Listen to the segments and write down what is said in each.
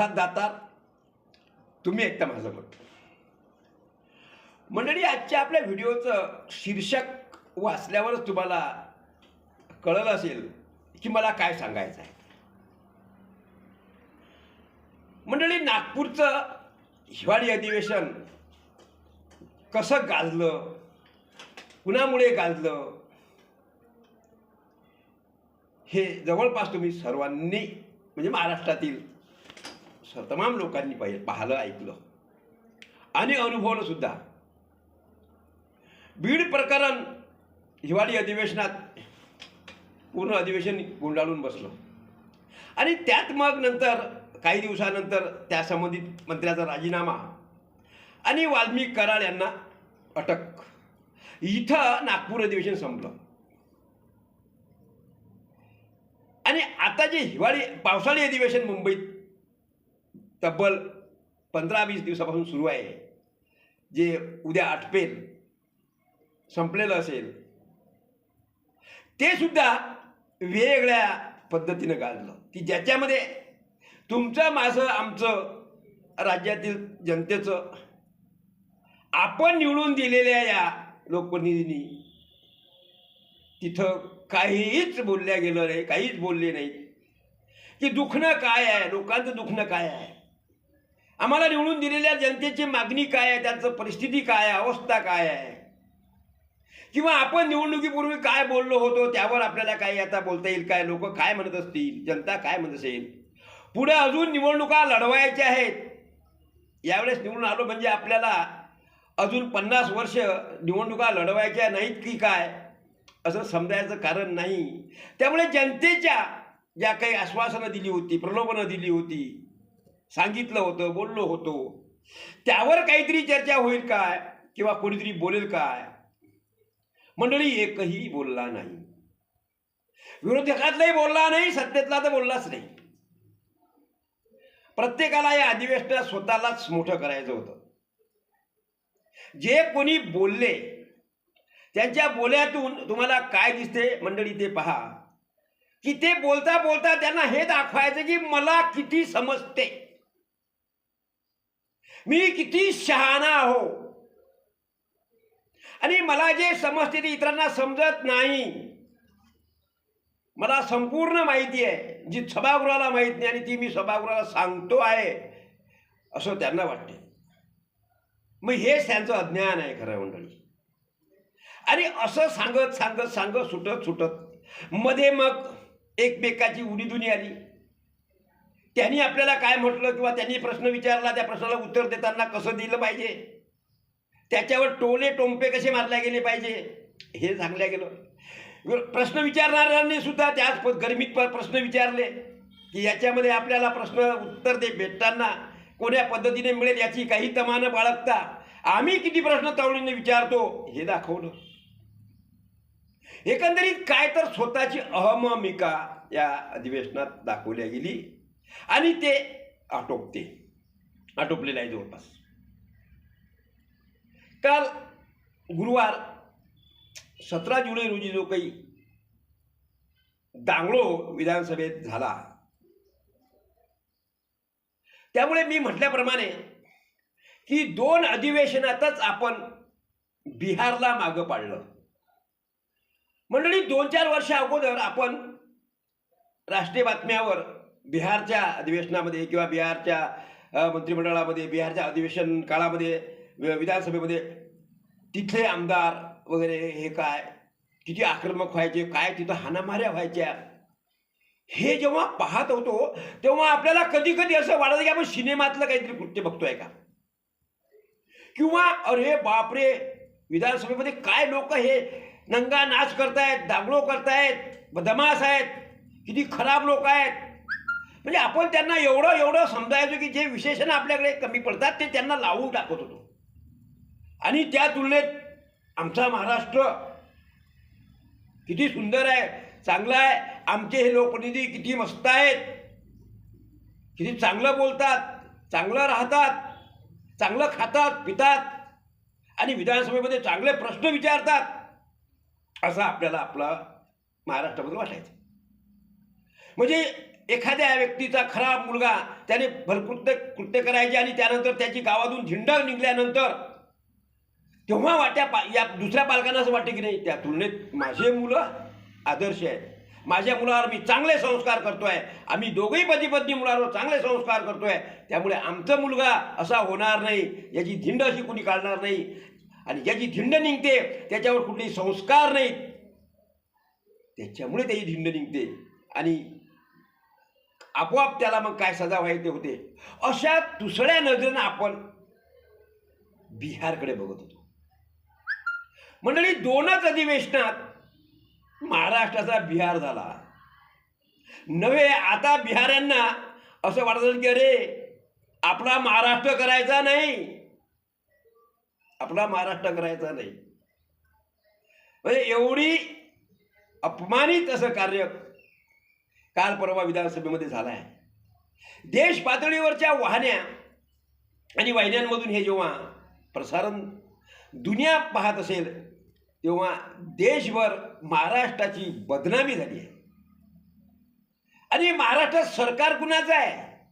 प्रल्हाद दातार तुम्ही एकदा माझं मत मंडळी आजच्या आपल्या व्हिडिओचं शीर्षक वाचल्यावरच तुम्हाला कळलं असेल की मला काय सांगायचं आहे. मंडळी नागपूरचं हिवाळी अधिवेशन कसं गाजलं कुणामुळे गाजलं हे जवळपास तुम्ही सर्वांनी म्हणजे महाराष्ट्रातील तमाम लोकांनी पाहिलं पाहिलं ऐकलं. आणि अनुभवलं सुद्धा. बीड प्रकरण हिवाळी अधिवेशनात पूर्ण अधिवेशन गुंडाळून बसलं. आणि त्यात मग नंतर काही दिवसानंतर त्या संबंधित मंत्र्याचा राजीनामा आणि वाल्मिक कराड यांना अटक. इथं नागपूर अधिवेशन संपलं. आणि आता जे हिवाळी पावसाळी अधिवेशन मुंबईत तब्बल पंधरा वीस दिवसापासून सुरू आहे जे उद्या आटपेल संपलेलं असेल ते सुद्धा वेगळ्या पद्धतीनं गाजलं. की ज्याच्यामध्ये तुमचं माझं आमचं राज्यातील जनतेचं आपण निवडून दिलेल्या या लोकप्रतिनिधींनी तिथं काहीच बोलल्या गेलं नाही काहीच बोलले नाही. की दुखणं काय आहे? लोकांचं दुखणं काय आहे? आम्हाला निवडून दिलेल्या जनतेची मागणी काय आहे? त्यांचं परिस्थिती काय आहे? अवस्था काय आहे? किंवा आपण निवडणुकीपूर्वी काय बोललो होतो? त्यावर आपल्याला काही आता बोलता येईल काय? लोक काय म्हणत असतील? जनता काय म्हणत असेल? पुढे अजून निवडणुका लढवायच्या आहेत. यावेळेस निवडून आलो म्हणजे आपल्याला अजून पन्नास वर्ष निवडणुका लढवायच्या नाहीत की काय? असं समजायचं कारण नाही. त्यामुळे जनतेच्या ज्या काही आश्वासनं दिली होती प्रलोभनं दिली होती सांगितलं होतं बोललो होतो. त्यावर काहीतरी चर्चा होईल काय? किंवा कोणीतरी बोलेल काय? मंडळी एकही बोलला नाही. विरोधकातलाही बोलला नाही सत्तेतला तर बोललाच नाही. प्रत्येकाला या अधिवेशनात स्वतःलाच मोठं करायचं होतं. जे कोणी बोलले त्यांच्या बोल्यातून तुम्हाला काय दिसते? मंडळी ते पहा. की ते बोलता बोलता त्यांना हे दाखवायचं की मला किती समजते. मी किती शहाणा हो आणि मला जे समजते ते इतरांना समजत नाही. मला संपूर्ण माहिती आहे. जी सभागृहाला माहीत नाही आणि ती मी सभागृहाला सांगतो आहे असं त्यांना वाटते. मग हेच त्यांचं अज्ञान आहे खरं मंडळी. आणि असं सांगत सांगत सांगत सुटत सुटत मध्ये मग एकमेकाची उडीदुनी आली त्यांनी आपल्याला काय म्हटलं किंवा त्यांनी प्रश्न विचारला त्या प्रश्नाला उत्तर देताना कसं दिलं पाहिजे? त्याच्यावर टोले टोंपे कसे मारले गेले पाहिजे? हे सांगलं गेलं. प्रश्न विचारणाऱ्यांनी सुद्धा त्याच गर्मीत प्रश्न विचारले. की याच्यामध्ये आपल्याला प्रश्न उत्तर दे भेटताना कोण्या पद्धतीने मिळेल याची काही तमानं बाळगता? आम्ही किती प्रश्न तवळीने विचारतो? हे दाखवलं. एकंदरीत काय तर स्वतःची अहममिका या अधिवेशनात दाखवल्या गेली. आणि ते आटोपते. आटोपलेलं आहे जवळपास. काल गुरुवार सतरा जुलै रोजी जो काही दांगडो विधानसभेत झाला त्यामुळे मी म्हटल्याप्रमाणे की दोन अधिवेशनातच आपण बिहारला मागं पाडलं. मंडळी दोन चार वर्ष अगोदर आपण राष्ट्रीय बातम्यावर बिहारच्या अधिवेशनामध्ये किंवा बिहारच्या मंत्रिमंडळामध्ये बिहारच्या अधिवेशन काळामध्ये वि- विधानसभेमध्ये तिथले आमदार वगैरे हे काय किती आक्रमक व्हायचे काय तिथं हाणामाऱ्या व्हायच्या हे जेव्हा पाहत होतो तेव्हा आपल्याला कधी कधी असं वाटतं की आपण सिनेमातलं काहीतरी कृत्य बघतोय का? किंवा अरे बापरे विधानसभेमध्ये काय लोक हे नंगा नाच करतायत दागडो करतायत बदमाश आहेत किती खराब लोक आहेत म्हणजे आपण त्यांना एवढं एवढं समजायचो की जे विशेषण आपल्याकडे कमी पडतात ते त्यांना लावून टाकत होतो. आणि त्या तुलनेत आमचा महाराष्ट्र किती सुंदर आहे चांगला आहे आमचे हे लोकप्रतिनिधी किती मस्त आहेत किती चांगलं बोलतात चांगलं राहतात चांगलं खातात पितात आणि विधानसभेमध्ये चांगले प्रश्न विचारतात असं आपल्याला आपला महाराष्ट्रामध्ये वाटायचं. म्हणजे एखाद्या व्यक्तीचा खराब मुलगा त्याने भरकृत्य कृत्य करायचे आणि त्यानंतर त्याची गावातून झिंड निघल्यानंतर तेव्हा वाट्या पा या दुसऱ्या पालकांना असं वाटते की नाही त्या तुलनेत माझे मुलं आदर्श आहेत. माझ्या मुलावर मी चांगले संस्कार करतोय. आम्ही दोघेही पती पत्नी मुलावर चांगले संस्कार करतोय. त्यामुळे आमचा मुलगा असा होणार नाही याची झिंड अशी कुणी काढणार नाही. आणि ज्याची झिंड निघते त्याच्यावर कुठलेही संस्कार नाहीत. त्याच्यामुळे त्याची झिंड निघते. आणि आपोआप त्याला मग काय सजा व्हायचे होते. अशा दुसऱ्या नजरेनं आपण बिहारकडे बघत होतो. मंडळी दोनच अधिवेशनात महाराष्ट्राचा बिहार झाला. नव्हे आता बिहाऱ्यांना असं वाटत की अरे आपला महाराष्ट्र करायचा नाही. आपला महाराष्ट्र करायचा नाही. म्हणजे एवढी अपमानित असं कार्य काल परवा विधानसभेमध्ये झाला आहे देश पातळीवरच्या वाहण्या आणि वाहिन्यांमधून हे जेव्हा प्रसारण दुनिया पाहत असेल तेव्हा देशभर महाराष्ट्राची बदनामी झाली आहे. आणि महाराष्ट्रात सरकार कुणाचं आहे?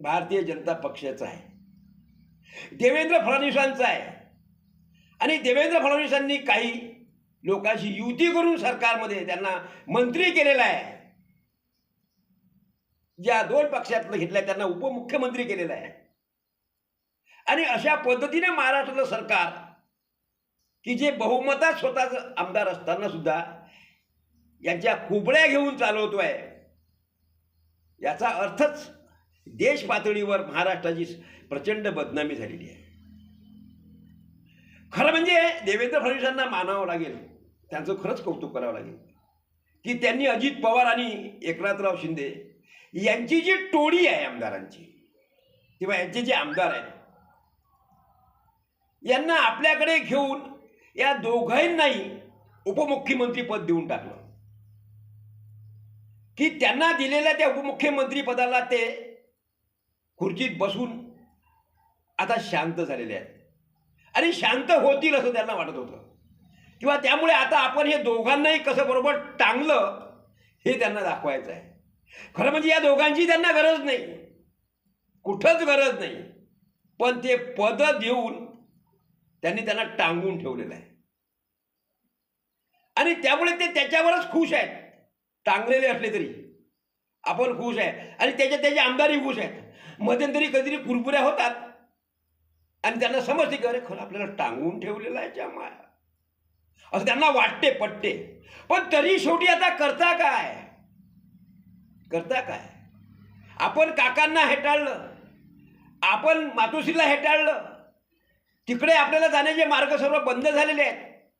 भारतीय जनता पक्षाचं आहे. देवेंद्र फडणवीसांचं आहे. आणि देवेंद्र फडणवीसांनी काही लोकांशी युती करून सरकारमध्ये त्यांना मंत्री केलेला आहे. ज्या दोन पक्षातलं घेतलंय त्यांना उपमुख्यमंत्री केलेलं आहे. आणि अशा पद्धतीने महाराष्ट्राचं सरकार की जे बहुमतात स्वतःच आमदार असताना सुद्धा यांच्या कुबड्या घेऊन चालवतोय याचा अर्थच देश पातळीवर महाराष्ट्राची प्रचंड बदनामी झालेली आहे. खरं म्हणजे देवेंद्र फडणवीसांना मानावं लागेल त्यांचं खरंच कौतुक करावं लागेल की त्यांनी अजित पवार आणि एकनाथराव शिंदे यांची जी टोळी आहे आमदारांची किंवा यांचे जे आमदार आहेत यांना आपल्याकडे घेऊन या दोघांनाही उपमुख्यमंत्रीपद देऊन टाकलं. की त्यांना दिलेल्या त्या उपमुख्यमंत्रीपदाला ते खुर्चीत बसून आता शांत झालेले आहेत. आणि शांत होतील असं त्यांना वाटत होतं. किंवा त्यामुळे आता आपण हे दोघांनाही कसं बरोबर टांगलं हे त्यांना दाखवायचं आहे. खरं म्हणजे या दोघांची त्यांना गरज नाही. कुठंच गरज नाही. पण ते पद देऊन त्यांनी त्यांना टांगून ठेवलेलं आहे. आणि त्यामुळे ते त्याच्यावरच खुश आहेत. टांगलेले असले तरी. आपण खुश आहे आणि त्याच्या त्याचे आमदारही खुश आहेत. मध्यंतरी कधीतरी कुरकुऱ्या होतात. आणि त्यांना समजते की अरे खरं आपल्याला टांगून ठेवलेलं आहे त्या माया. असं त्यांना वाटते पटते. पण तरी शेवटी आता करता काय? करता काय? आपण काकांना हेटाळलं आपण मातोश्रीला हेटाळलं तिकडे आपल्याला जाण्याचे मार्ग सर्व बंद झालेले आहेत.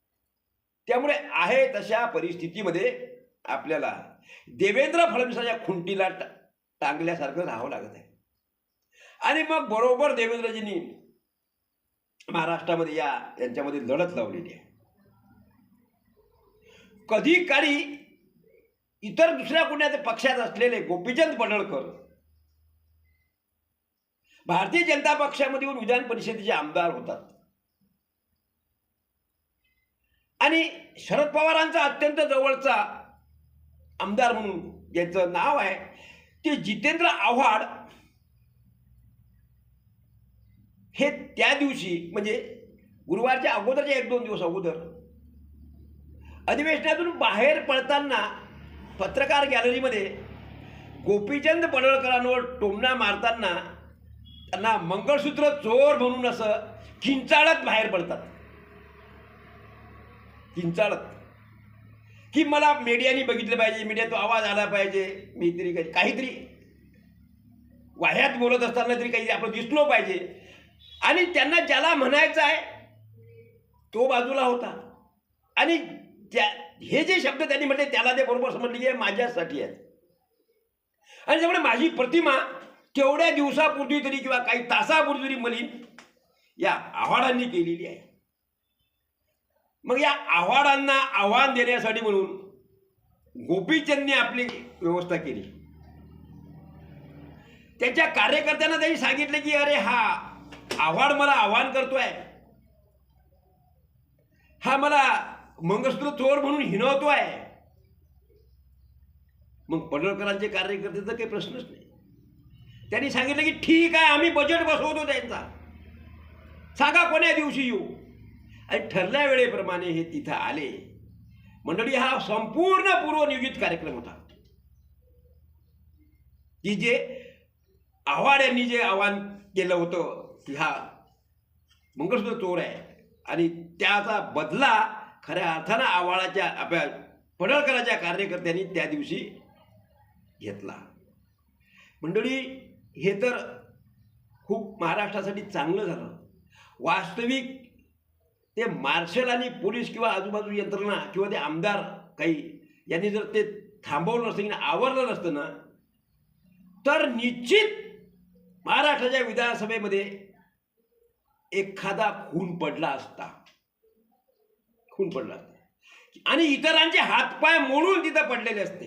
त्यामुळे आहे तशा परिस्थितीमध्ये आपल्याला देवेंद्र फडणवीसाच्या खुंटीला टा- टांगल्यासारखं राहावं लागत आहे. आणि मग बरोबर देवेंद्रजींनी महाराष्ट्रामध्ये या यांच्यामध्ये लढत लावलेली आहे. कधी काळी इतर दुसऱ्या कुणाच्या पक्षात असलेले गोपीचंद पडळकर भारतीय जनता पक्षामध्ये येऊन विधान परिषदेचे आमदार होतात. आणि शरद पवारांचा अत्यंत जवळचा आमदार म्हणून ज्यांचं नाव आहे ते जितेंद्र आव्हाड हे त्या दिवशी म्हणजे गुरुवारच्या अगोदरच्या एक दोन दिवस अगोदर अधिवेशनातून बाहेर पडताना पत्रकार गॅलरीमध्ये गोपीचंद पडळकरांवर टोमणा मारताना त्यांना मंगळसूत्र चोर म्हणून असं किंचाळत बाहेर पडतात. किंचाळत. की मला मीडियाने बघितलं पाहिजे मीडिया तो आवाज आला पाहिजे मी तरी काही काहीतरी वाह्यात बोलत असताना तरी काही आपण दिसलो पाहिजे. आणि त्यांना ज्याला म्हणायचं आहे तो बाजूला होता. आणि त्या हे जे शब्द त्यांनी म्हटले त्याला ते बरोबर समजले की माझ्यासाठी आहेत आणि त्यामुळे माझी प्रतिमा तेवढ्या दिवसापूर्वी तरी किंवा काही तासापूर्वी तरी मलिन या आव्हाडांनी केलेली आहे. मग या आव्हाडांना आव्हान देण्यासाठी म्हणून गोपीचंदने आपली व्यवस्था केली. त्याच्या कार्यकर्त्यांना त्यांनी सांगितले की अरे हा आव्हाड मला आव्हान करतोय. हा मला मंगळसूत्र चोर म्हणून हिनवतोय मग पडळकरांचे कार्यकर्ते तर काही प्रश्नच नाही. त्यांनी सांगितलं की ठीक आहे आम्ही बजेट बसवतो त्यांचा. सांगा कोण्या दिवशी येऊ? आणि ठरल्या वेळेप्रमाणे हे तिथं आले. मंडळी हा संपूर्ण पूर्वनियोजित कार्यक्रम होता. की जे आव्हाड यांनी जे आव्हान केलं होतं की हा मंगळसूत्र चोर आहे. आणि त्याचा बदला खऱ्या अर्थानं आवाळाच्या आपल्या पडळकराच्या कार्यकर्त्यांनी त्या दिवशी घेतला. मंडळी हे तर खूप महाराष्ट्रासाठी चांगलं झालं. वास्तविक ते मार्शल आणि पोलीस किंवा आजूबाजू यंत्रणा किंवा ते आमदार काही यांनी जर ते थांबवलं नसतं किंवा आवरलं नसतं ना तर निश्चित महाराष्ट्राच्या विधानसभेमध्ये एखादा खून पडला असता. खून पडला आणि इतरांचे हातपाय मोडून तिथं पडलेले असते.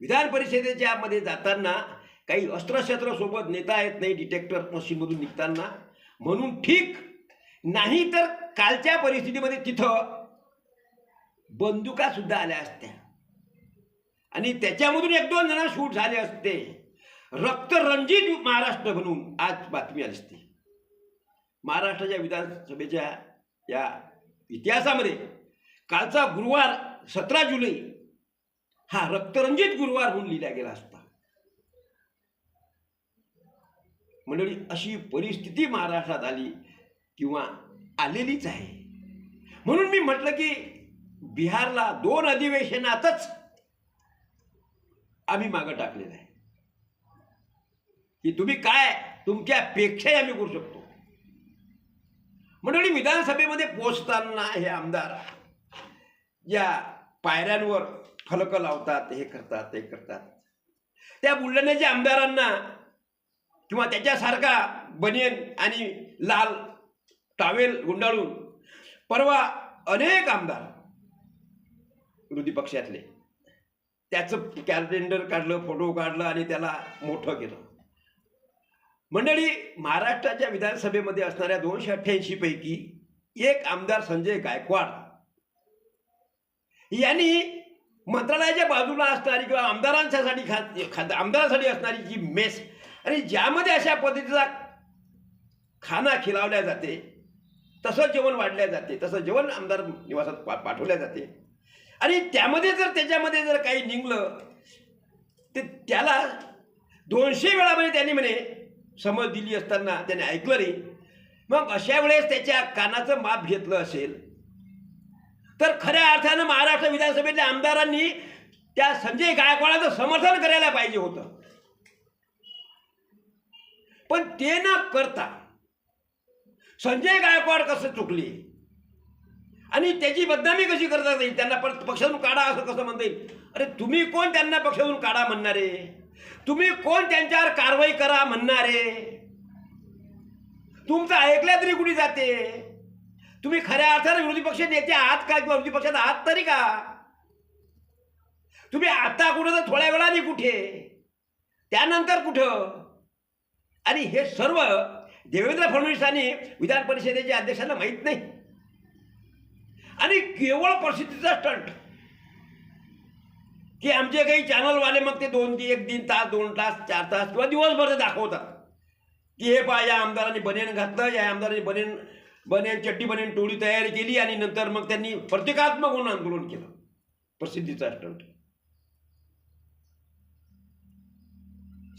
विधान परिषदेच्या मध्ये जाताना काही अस्त्रशस्त्र सोबत नेता येत नाही डिटेक्टर मशीनमधून निघताना. म्हणून ठीक नाही तर कालच्या परिस्थितीमध्ये तिथं बंदुका सुद्धा आल्या असत्या. आणि त्याच्यामधून एक दोन जण शूट झाले असते. रक्तरंजित महाराष्ट्र म्हणून आज बातमी आली असती. महाराष्ट्राच्या विधानसभेच्या या इतिहासामध्ये कालचा गुरुवार सतरा जुलै हा रक्तरंजित गुरुवार म्हणून लिहिला गेला असता. मंडळी अशी परिस्थिती महाराष्ट्रात आली किंवा आलेलीच आहे. म्हणून मी म्हटलं की बिहारला दोन अधिवेशनातच आम्ही मागं टाकलेलं आहे. की तुम्ही काय तुमच्या पेक्षाही आम्ही करू शकतो. मंडळी विधानसभेमध्ये पोचताना हे आमदार या पायऱ्यांवर फलक लावतात हे करतात ते करतात. त्या बुलढाण्याच्या आमदारांना किंवा त्याच्यासारखा बनियन आणि लाल टावेल गुंडाळून परवा अनेक आमदार विरोधी पक्षातले. त्याचं कॅलेंडर काढलं फोटो काढलं आणि त्याला मोठं केलं. मंडळी महाराष्ट्राच्या विधानसभेमध्ये असणाऱ्या दोनशे अठ्ठ्याऐंशी पैकी एक आमदार संजय गायकवाड. यांनी मंत्रालयाच्या बाजूला असणारी किंवा आमदारांच्यासाठी खा आमदारांसाठी असणारी जी मेस आणि ज्यामध्ये अशा पद्धतीचा खाना खिलावल्या जाते तसं जेवण वाढल्या जाते तसं जेवण आमदार निवासात पा पाठवल्या जाते. आणि त्यामध्ये जर त्याच्यामध्ये जर काही निघलं ते त्याला दोनशे वेळामध्ये म्हणजे त्यांनी म्हणे समज दिली असताना त्याने ऐकलं नाही मग अशा वेळेस त्याच्या कानाचं माप घेतलं असेल. तर खऱ्या अर्थानं महाराष्ट्र विधानसभेतल्या आमदारांनी त्या संजय गायकवाडाचं समर्थन करायला पाहिजे होतं. पण ते न करता संजय गायकवाड कसं चुकले? आणि त्याची बदनामी कशी करता येईल? त्यांना परत पक्षातून काढा असं कसं म्हणता येईल? अरे तुम्ही कोण त्यांना पक्षातून काढा म्हणणारे? तुम्ही कोण त्यांच्यावर कारवाई करा म्हणणारे? तुमचं ऐकल्या तरी कुठे जाते? तुम्ही खऱ्या अर्थानं विरोधी पक्ष नेते आहात का किंवा विरोधी पक्षात आहात तरी का? तुम्ही आता कुठं तर थोड्या वेळाने कुठे? त्यानंतर कुठं? आणि हे सर्व देवेंद्र फडणवीसांनी विधान परिषदेच्या अध्यक्षांना माहीत नाही. आणि केवळ परिस्थितीचा स्टंट की आमचे काही चॅनलवाले मग ते दोन एक तीन तास दोन तास चार तास किंवा दिवसभर ते दाखवतात. की हे पहा या आमदारांनी बनेन घातलं या आमदारांनी बनेन बनेन चट्टी बनेन टोळी तयारी केली आणि नंतर मग त्यांनी प्रतिकात्मक म्हणून आंदोलन केलं. प्रसिद्धीचा स्टंट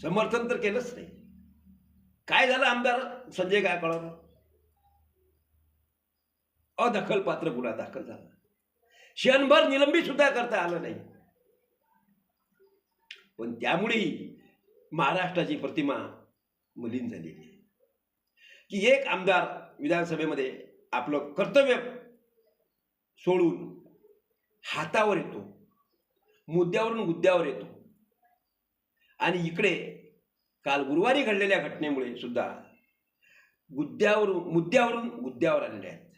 समर्थन तर केलंच नाही. काय झालं आमदार? संजय काय गायकवाड. अदखल पात्र गुन्हा दाखल झाला. क्षणभर निलंबित सुद्धा करता आलं नाही. पण त्यामुळेही महाराष्ट्राची प्रतिमा मलिन झालेली आहे. की एक आमदार विधानसभेमध्ये आपलं कर्तव्य सोडून हातावर येतो मुद्द्यावरून मुद्द्यावर येतो. आणि इकडे काल गुरुवारी घडलेल्या घटनेमुळे सुद्धा मुद्द्यावरून मुद्द्यावरून मुद्द्यावर आलेले आहेत.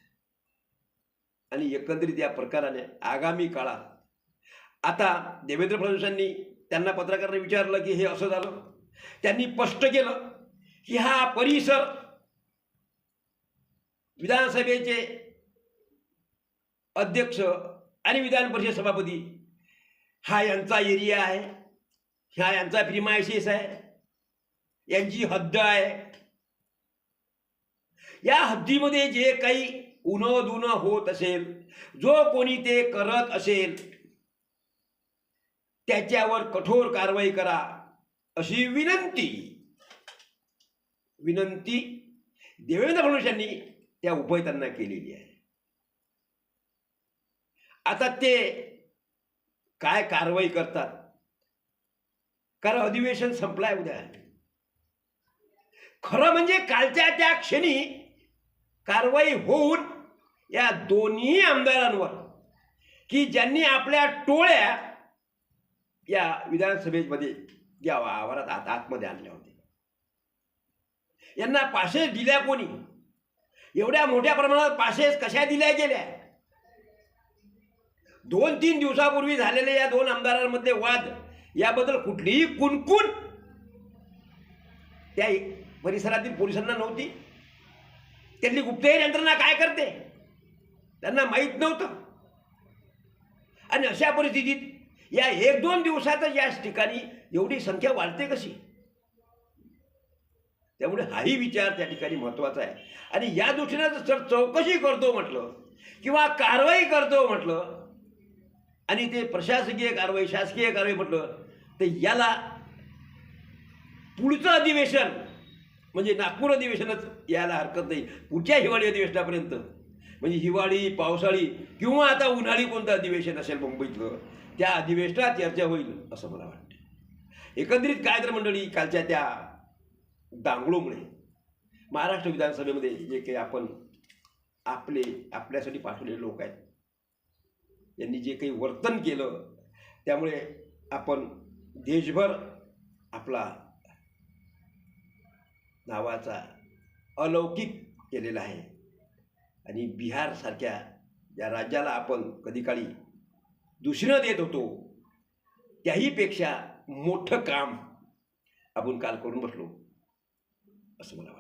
आणि एकंदरीत या प्रकाराने आगामी काळात आता देवेंद्र फडणवीसांनी त्यांना पत्रकारांनी विचारलं की हे असं झालं? त्यांनी स्पष्ट केलं की हा परिसर विधानसभेचे अध्यक्ष आणि विधान परिषद सभापती हा यांचा एरिया आहे. ह्या यांचा प्रिमायसिस आहे. यांची हद्द आहे. या हद्दीमध्ये जे काही उनं दुन होत असेल जो कोणी ते करत असेल त्याच्यावर कठोर कारवाई करा अशी विनंती. विनंती देवेंद्र फडणवीस यांनी त्या उभयतांना केलेली आहे. आता ते काय कारवाई करतात? कारण अधिवेशन संपलाय उद्या. खरं म्हणजे कालच्या त्या क्षणी कारवाई होऊन या दोन्ही आमदारांवर की ज्यांनी आपल्या टोळ्या या विधानसभेमध्ये या आवारात आत आतमध्ये आणले होते यांना पासेस दिल्या कोणी? एवढ्या मोठ्या प्रमाणात पासेस कशा दिल्या गेल्या? दोन तीन दिवसापूर्वी झालेले या दोन आमदारांमध्ये वाद याबद्दल कुठलीही कुणकुण त्या परिसरातील पोलिसांना नव्हती. त्यांनी गुप्तहेर यंत्रणा काय करते? त्यांना माहीत नव्हतं. आणि अशा परिस्थितीत या एक दोन दिवसातच याच ठिकाणी एवढी संख्या वाढते कशी? त्यामुळे हाही विचार त्या ठिकाणी महत्त्वाचा आहे. आणि या दृष्टीनं जर चौकशी करतो म्हटलं किंवा कारवाई करतो म्हटलं आणि ते प्रशासकीय कारवाई शासकीय कारवाई म्हटलं तर याला पुढचं अधिवेशन म्हणजे नागपूर अधिवेशनच यायला हरकत नाही. पुढच्या हिवाळी अधिवेशनापर्यंत. म्हणजे हिवाळी पावसाळी किंवा आता उन्हाळी कोणतं अधिवेशन असेल मुंबईतलं त्या अधिवेशनात चर्चा होईल असं मला वाटतं. एकंदरीत काय तर मंडळी कालच्या त्या दांगडूमुळे महाराष्ट्र विधानसभेमध्ये जे काही आपण आपले आपल्यासाठी पाठवलेले लोक आहेत यांनी जे काही वर्तन केलं त्यामुळे आपण देशभर आपला नावाचा अलौकिक केलेला आहे. आणि बिहारसारख्या या राज्याला आपण कधी काळी दुसरं देत होतो. त्याहीपेक्षा मोठं काम आपण काल करून बसलो. असं मला वाटतं.